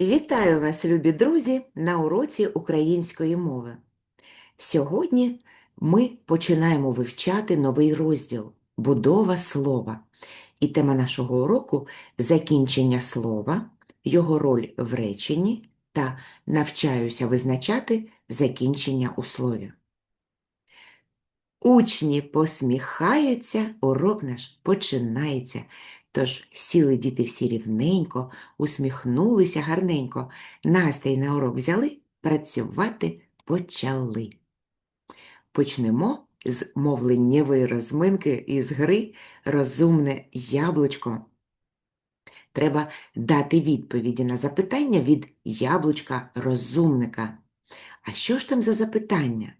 Вітаю вас, любі друзі, на уроці української мови. Сьогодні ми починаємо вивчати новий розділ Будова слова. І тема нашого уроку закінчення слова, його роль в реченні та навчаюся визначати закінчення у слові. Учні посміхаються, урок наш починається. Тож сіли діти всі рівненько, усміхнулися гарненько, настрій на урок взяли, працювати почали. Почнемо з мовленнєвої розминки із гри Розумне яблучко. Треба дати відповіді на запитання від яблучка розумника. А що ж там за запитання?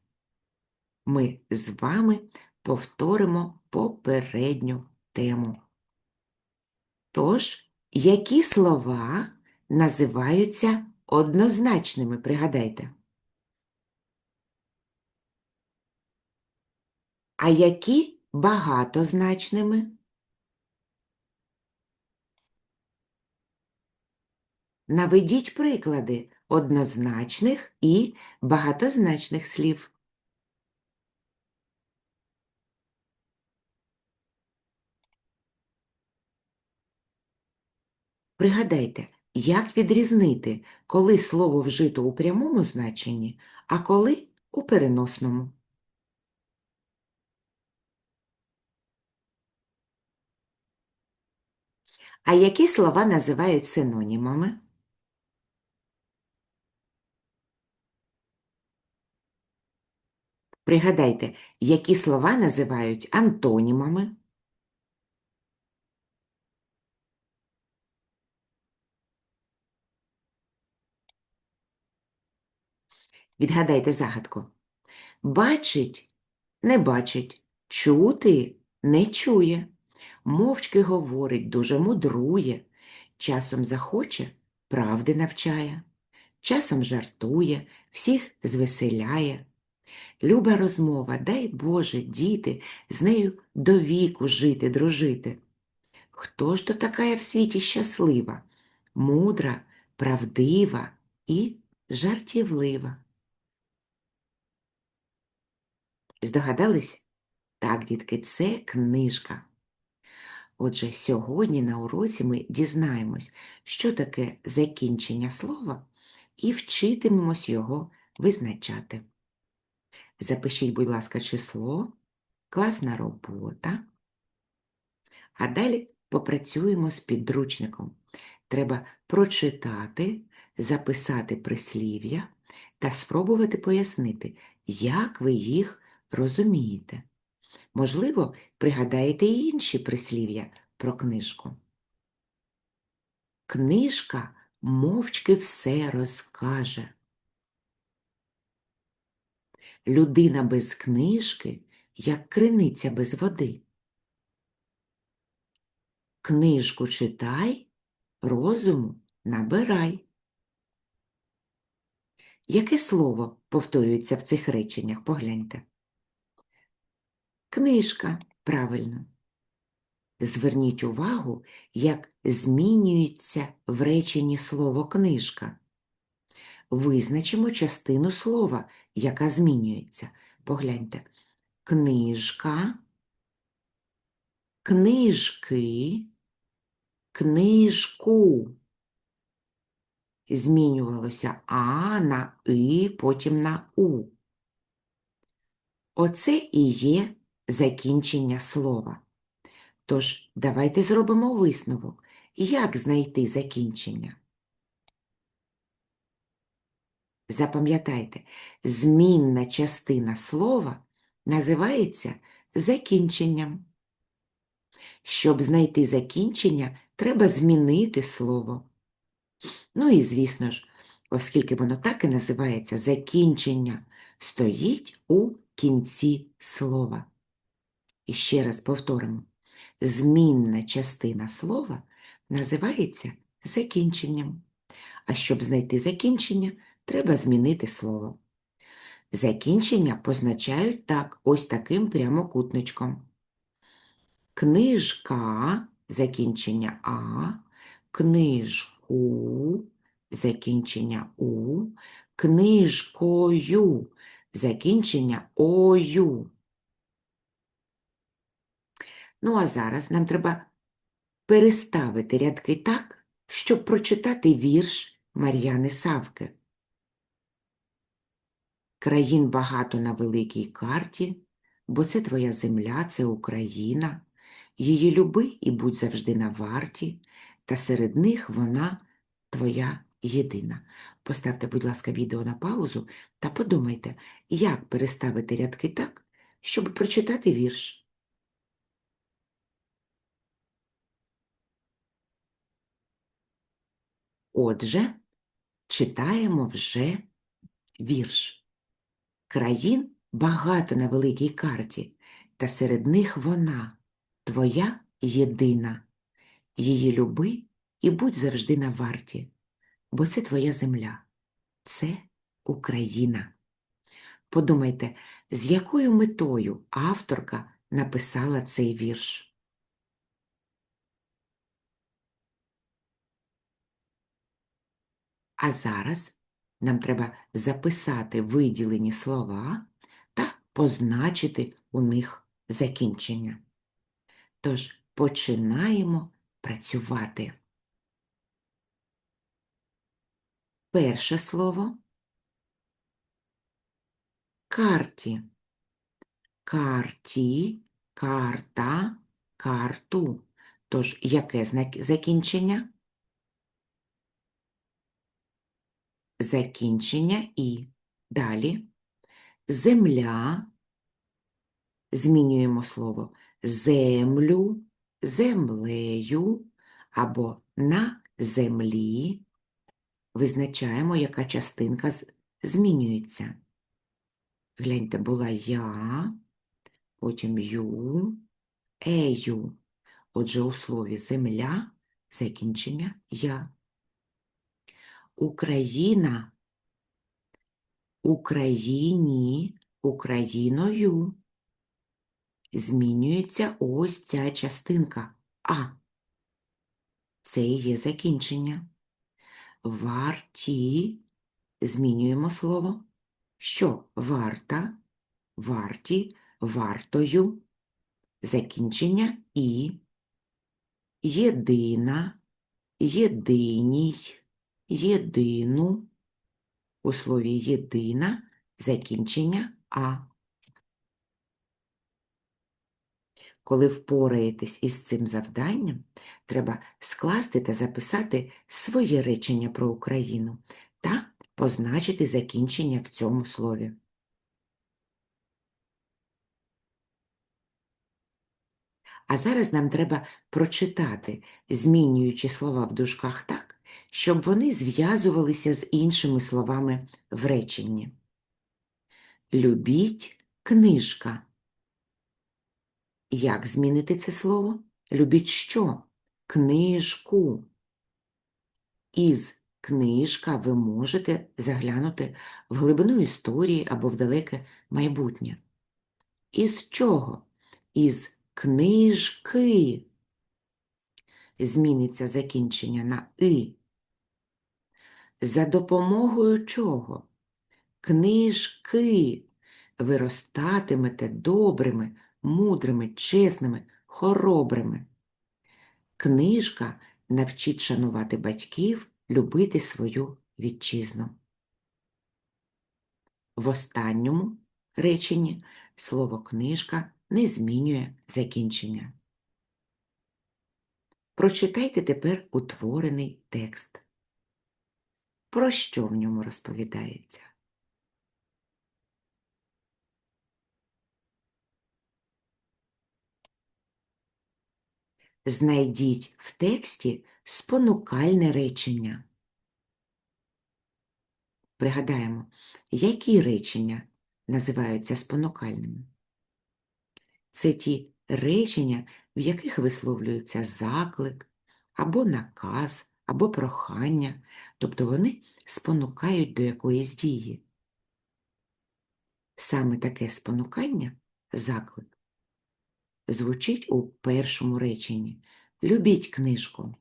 Ми з вами повторимо попередню тему. Тож, які слова називаються однозначними, пригадайте? А які багатозначними? Наведіть приклади однозначних і багатозначних слів. Пригадайте, як відрізнити, коли слово вжито у прямому значенні, а коли у переносному. А які слова називають синонімами? Пригадайте, які слова називають антонімами? Відгадайте загадку. Бачить, не бачить, чути не чує, мовчки говорить, дуже мудрує, часом захоче, правди навчає, часом жартує, всіх звеселяє. Люба розмова, дай Боже, діти, з нею до віку жити, дружити. Хто ж то така в світі щаслива, мудра, правдива і жартівлива? Здогадались? Так, дітки, це книжка. Отже, сьогодні на уроці ми дізнаємось, що таке закінчення слова, і вчитимемось його визначати. Запишіть, будь ласка, число, класна робота. А далі попрацюємо з підручником. Треба прочитати, записати прислів'я та спробувати пояснити, як ви їх розумієте. Можливо, пригадаєте і інші прислів'я про книжку. Книжка мовчки все розкаже. Людина без книжки, як криниця без води. Книжку читай, розуму набирай. Яке слово повторюється в цих реченнях? Погляньте. Книжка, правильно. Зверніть увагу, як змінюється в реченні слово книжка. Визначимо частину слова, яка змінюється. Погляньте. Книжка, книжки, книжку. Змінювалося А на И, потім на У. Оце і є закінчення слова. Тож, давайте зробимо висновок. Як знайти закінчення? Запам'ятайте, змінна частина слова називається закінченням. Щоб знайти закінчення, треба змінити слово. Ну і, звісно ж, оскільки воно так і називається закінчення, стоїть у кінці слова. І ще раз повторимо. Змінна частина слова називається закінченням. А щоб знайти закінчення, треба змінити слово. Закінчення позначають так, ось таким прямокутничком. Книжка закінчення А, книжку, закінчення у, книжкою, закінчення ою. Ну, а зараз нам треба переставити рядки так, щоб прочитати вірш Мар'яни Савки. Країн багато на великій карті, бо це твоя земля, це Україна. Її люби і будь завжди на варті, та серед них вона твоя єдина. Поставте, будь ласка, відео на паузу та подумайте, як переставити рядки так, щоб прочитати вірш. Отже, читаємо вже вірш. Країн багато на великій карті, та серед них вона, твоя єдина. Її люби і будь завжди на варті, бо це твоя земля, це Україна. Подумайте, з якою метою авторка написала цей вірш. А зараз нам треба записати виділені слова та позначити у них закінчення. Тож починаємо працювати. Перше слово карті. Карті, карта, карту. Тож яке закінчення? Закінчення і. Далі земля. Змінюємо слово землю, землею або на землі. Визначаємо, яка частинка змінюється. Гляньте, була я, потім ю, ею. Отже, у слові земля закінчення я. Україна, Україні, Україною. Змінюється ось ця частинка А. Це є закінчення. Варті. Змінюємо слово. Що варта, варті, вартою. Закінчення і. Єдина, єдиній єдину. У слові єдина закінчення А. Коли впораєтесь із цим завданням, треба скласти та записати своє речення про Україну та позначити закінчення в цьому слові. А зараз нам треба прочитати, змінюючи слова в дужках так, щоб вони зв'язувалися з іншими словами в реченні. Любіть книжка. Як змінити це слово? Любіть що? Книжку. Із книжка ви можете заглянути в глибину історії або в далеке майбутнє. Із чого? Із книжки. Зміниться закінчення на и. За допомогою чого? Книжки. Виростатимете добрими, мудрими, чесними, хоробрими. Книжка навчить шанувати батьків, любити свою вітчизну. В останньому реченні слово книжка не змінює закінчення. Прочитайте тепер утворений текст. Про що в ньому розповідається? Знайдіть в тексті спонукальне речення. Пригадаємо, які речення називаються спонукальними. Це ті речення, в яких висловлюється заклик, або наказ, або прохання, тобто вони спонукають до якоїсь дії. Саме таке спонукання, заклик, звучить у першому реченні. Любіть книжку.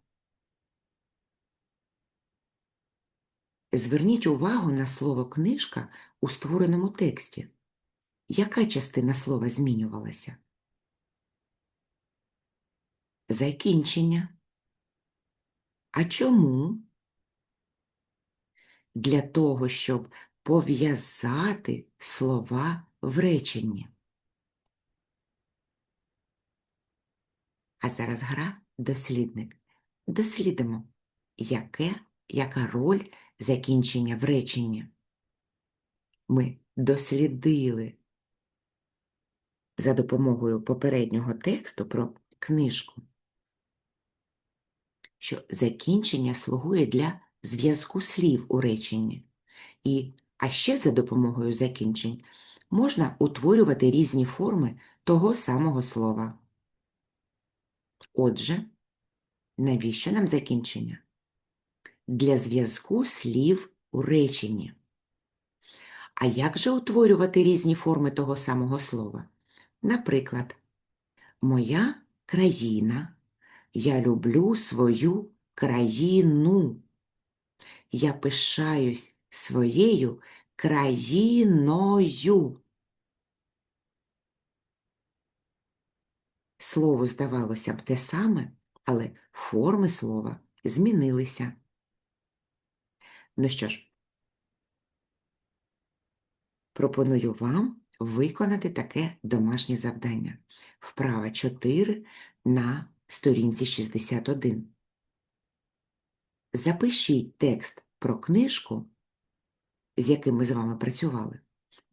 Зверніть увагу на слово книжка у створеному тексті. Яка частина слова змінювалася? Закінчення. А чому? Для того, щоб пов'язати слова в реченні. А зараз гра дослідник. Дослідимо, яке, яка роль закінчення в реченні. Ми дослідили за допомогою попереднього тексту про книжку, що закінчення слугує для зв'язку слів у реченні. І, а ще за допомогою закінчень можна утворювати різні форми того самого слова. Отже, навіщо нам закінчення? Для зв'язку слів у реченні. А як же утворювати різні форми того самого слова? Наприклад, Моя країна. Я люблю свою країну. Я пишаюсь своєю країною. Слово здавалося б те саме, але форми слова змінилися. Ну що ж, пропоную вам виконати таке домашнє завдання. Вправа 4 на сторінці 61. Запишіть текст про книжку, з яким ми з вами працювали,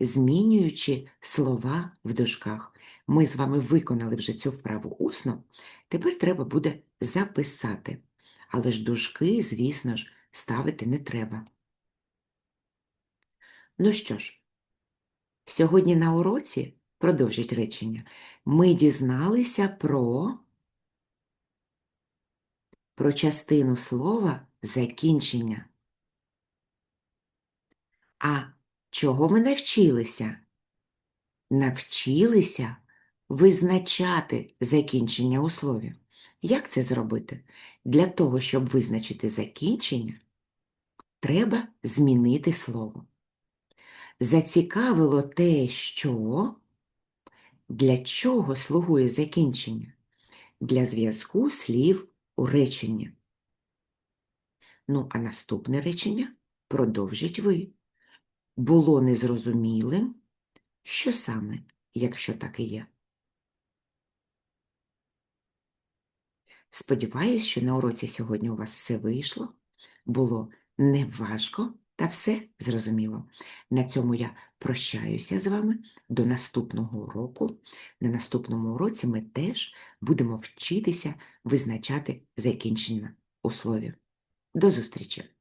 змінюючи слова в дужках. Ми з вами виконали вже цю вправу усно, тепер треба буде записати. Але ж дужки, звісно ж, ставити не треба. Ну що ж, Сьогодні на уроці, продовжить речення, ми дізналися про, про частину слова закінчення. А чого ми навчилися? Навчилися визначати закінчення у слові. Як це зробити? Для того, щоб визначити закінчення, треба змінити слово зацікавило те, що для чого слугує закінчення? Для зв'язку слів у реченні. Ну, а наступне речення продовжіть ви. Було незрозумілим, що саме, якщо так і є. Сподіваюсь, що на уроці сьогодні у вас все вийшло, було неважко та все зрозуміло. На цьому я прощаюся з вами до наступного уроку. На наступному уроці ми теж будемо вчитися визначати закінчення у слові. До зустрічі!